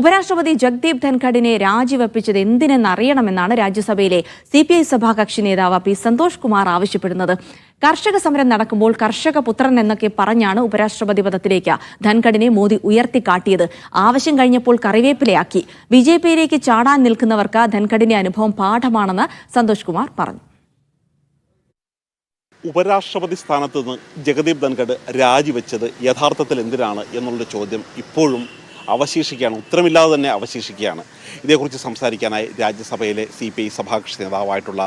ഉപരാഷ്ട്രപതി ജഗ്ദീപ് ധൻഖഡിനെ രാജിവെപ്പിച്ചത് എന്തിനെന്നറിയണമെന്നാണ് രാജ്യസഭയിലെ സി പി ഐ സഭാകക്ഷി നേതാവ് പി സന്തോഷ് കുമാർ ആവശ്യപ്പെടുന്നത്. കർഷക സമരം നടക്കുമ്പോൾ കർഷക പുത്രൻ എന്നൊക്കെ പറഞ്ഞാണ് ഉപരാഷ്ട്രപതി പദത്തിലേക്ക് ധൻഖഡിനെ മോദി ഉയർത്തിക്കാട്ടിയത്. ആവശ്യം കഴിഞ്ഞപ്പോൾ കറിവേപ്പിലയാക്കി. ബി ജെ പിയിലേക്ക് ചാടാൻ നിൽക്കുന്നവർക്ക് ധൻഖഡിന്റെ അനുഭവം പാഠമാണെന്ന് സന്തോഷ് കുമാർ പറഞ്ഞു. ഉപരാഷ്ട്രപതി സ്ഥാനത്ത് നിന്ന് ജഗദീപ് ധൻഖഡ് രാജിവെച്ചത് യഥാർത്ഥത്തിൽ എന്തിനാണ് എന്നുള്ള ചോദ്യം ഇപ്പോഴും അവശേഷിക്കുകയാണ്. ഉത്തരമില്ലാതെ തന്നെ അവശേഷിക്കുകയാണ്. ഇതേക്കുറിച്ച് സംസാരിക്കാനായി രാജ്യസഭയിലെ സി പി ഐ സഭാകക്ഷി നേതാവായിട്ടുള്ള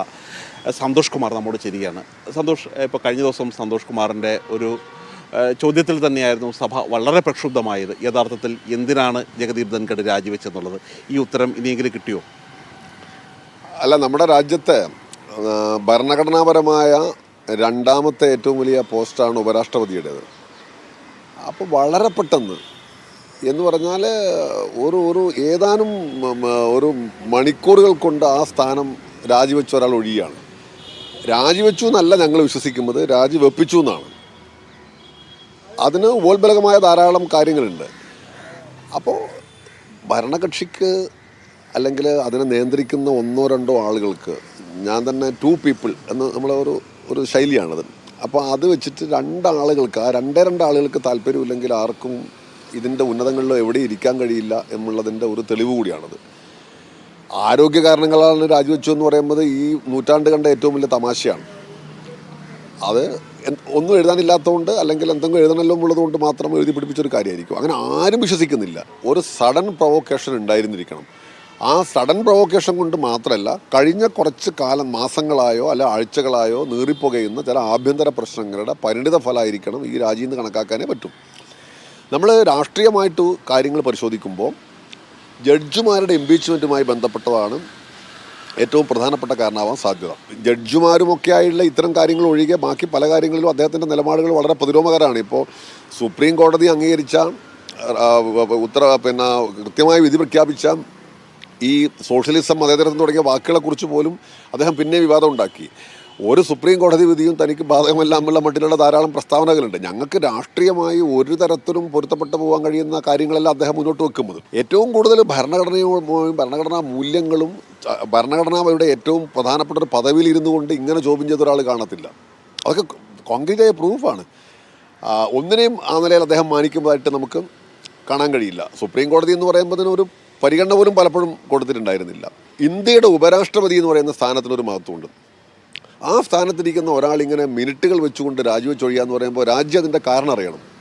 സന്തോഷ് കുമാർ നമ്മോട് ചേരുകയാണ്. സന്തോഷ് ഇപ്പോൾ കഴിഞ്ഞ ദിവസം സന്തോഷ് കുമാറിന്റെ ഒരു ചോദ്യത്തിൽ തന്നെയായിരുന്നു സഭ വളരെ പ്രക്ഷുബ്ധമായത്. യഥാർത്ഥത്തിൽ എന്തിനാണ് ജഗദീപ് ധൻഖഡ് രാജിവെച്ചെന്നുള്ളത്? ഈ ഉത്തരം ഇനിയെങ്കിലും കിട്ടിയോ? അല്ല നമ്മുടെ രാജ്യത്തെ ഭരണഘടനാപരമായ രണ്ടാമത്തെ ഏറ്റവും വലിയ പോസ്റ്റാണ് ഉപരാഷ്ട്രപതിയുടേത്. അപ്പോൾ വളരെ പെട്ടെന്ന് എന്ന് പറഞ്ഞാൽ ഒരു ഒരു ഏതാനും ഒരു മണിക്കൂറുകൾ കൊണ്ട് ആ സ്ഥാനം രാജിവെച്ച ഒരാൾ ഒഴിയാണ് രാജിവെച്ചു എന്നല്ല ഞങ്ങൾ വിശ്വസിക്കുന്നത് രാജിവെപ്പിച്ചു എന്നാണ്. അതിന് ഉപോത്ബലകമായ ധാരാളം കാര്യങ്ങളുണ്ട്. അപ്പോൾ ഭരണകക്ഷിക്ക് അല്ലെങ്കിൽ അതിനെ നിയന്ത്രിക്കുന്ന ഒന്നോ രണ്ടോ ആളുകൾക്ക് ഞാൻ തന്നെ ടു പീപ്പിൾ എന്ന് നമ്മളെ ഒരു ഒരു ശൈലിയാണത്. അപ്പോൾ അത് വെച്ചിട്ട് രണ്ടാളുകൾക്ക് ആ രണ്ടേ രണ്ടാളുകൾക്ക് താല്പര്യമില്ലെങ്കിൽ ആർക്കും ഇതിന്റെ ഉന്നതങ്ങളിലോ എവിടെ ഇരിക്കാൻ കഴിയില്ല എന്നുള്ളതിന്റെ ഒരു തെളിവ് കൂടിയാണത്. ആരോഗ്യ കാരണങ്ങളാണ് രാജിവെച്ചു എന്ന് പറയുന്നത് ഈ നൂറ്റാണ്ട് കണ്ട ഏറ്റവും വലിയ തമാശയാണ്. അത് ഒന്നും എഴുതാനില്ലാത്തതുകൊണ്ട് അല്ലെങ്കിൽ എന്തെങ്കിലും എഴുതണമല്ലോ എന്നുള്ളതുകൊണ്ട് മാത്രം എഴുതി പിടിപ്പിച്ചൊരു കാര്യമായിരിക്കും. അങ്ങനെ ആരും വിശ്വസിക്കുന്നില്ല. ഒരു സഡൻ പ്രൊവോക്കേഷൻ ഉണ്ടായിരുന്നിരിക്കണം. ആ സഡൻ പ്രൊവോക്കേഷൻ കൊണ്ട് മാത്രമല്ല കഴിഞ്ഞ കുറച്ച് കാലം മാസങ്ങളായോ അല്ല ആഴ്ചകളായോ നീറിപ്പുകയുന്ന ചില ആഭ്യന്തര പ്രശ്നങ്ങളുടെ പരിണിത ഫലമായിരിക്കണം ഈ നിന്ന് കണക്കാക്കാനേ പറ്റും. നമ്മൾ രാഷ്ട്രീയമായിട്ട് കാര്യങ്ങൾ പരിശോധിക്കുമ്പോൾ ജഡ്ജിമാരുടെ ഇംപീച്ച്മെന്റുമായി ബന്ധപ്പെട്ടതാണ് ഏറ്റവും പ്രധാനപ്പെട്ട കാരണമാവാൻ സാധ്യത. ജഡ്ജുമാരുമൊക്കെയായുള്ള ഇത്തരം കാര്യങ്ങൾ ഒഴികെ ബാക്കി പല കാര്യങ്ങളിലും അദ്ദേഹത്തിന്റെ നിലപാടുകൾ വളരെ പ്രതിരോധകരമാണ്. ഇപ്പോൾ സുപ്രീം കോടതി അംഗീകരിച്ച ഉത്തര പിന്നെ കൃത്യമായ വിധി പ്രഖ്യാപിച്ച ഈ സോഷ്യലിസം മതേതരത്വം തുടങ്ങിയ വാക്കുകളെക്കുറിച്ച് പോലും അദ്ദേഹം പിന്നെ വിവാദം ഉണ്ടാക്കി. ഒരു സുപ്രീം കോടതി വിധിയും തനിക്ക് ബാധകമല്ല എന്നുള്ള മട്ടിലുള്ള ധാരാളം പ്രസ്താവനകളുണ്ട്. ഞങ്ങൾക്ക് രാഷ്ട്രീയമായി ഒരു തരത്തിലും പൊരുത്തപ്പെട്ടു പോകാൻ കഴിയുന്ന കാര്യങ്ങളെല്ലാം അദ്ദേഹം മുന്നോട്ട് വെക്കുന്നത്. ഏറ്റവും കൂടുതൽ ഭരണഘടനയും ഭരണഘടനാ മൂല്യങ്ങളും ഭരണഘടനയുടെ ഏറ്റവും പ്രധാനപ്പെട്ട ഒരു പദവിയിൽ ഇരുന്നു കൊണ്ട് ഇങ്ങനെ ചോദ്യം ചെയ്ത ഒരാൾ കാണത്തില്ല. അതൊക്കെ കോൺക്രീറ്റായ പ്രൂഫാണ്. ഒന്നിനെയും ആ നിലയിൽ അദ്ദേഹം മാനിക്കുന്നതായിട്ട് നമുക്ക് കാണാൻ കഴിയില്ല. സുപ്രീം കോടതി എന്ന് പറയുമ്പോൾ ഒരു പരിഗണന പോലും പലപ്പോഴും കൊടുത്തിട്ടുണ്ടായിരുന്നില്ല. ഇന്ത്യയുടെ ഉപരാഷ്ട്രപതി എന്ന് പറയുന്ന സ്ഥാനത്തിനൊരു മഹത്വമുണ്ട്. ആ സ്ഥാനത്തിരിക്കുന്ന ഒരാൾ ഇങ്ങനെ മിനിറ്റുകൾ വെച്ചുകൊണ്ട് രാജിവെച്ചൊഴിയാന്ന് പറയുമ്പോൾ രാജ്യം അതിന്റെ കാരണം അറിയണം.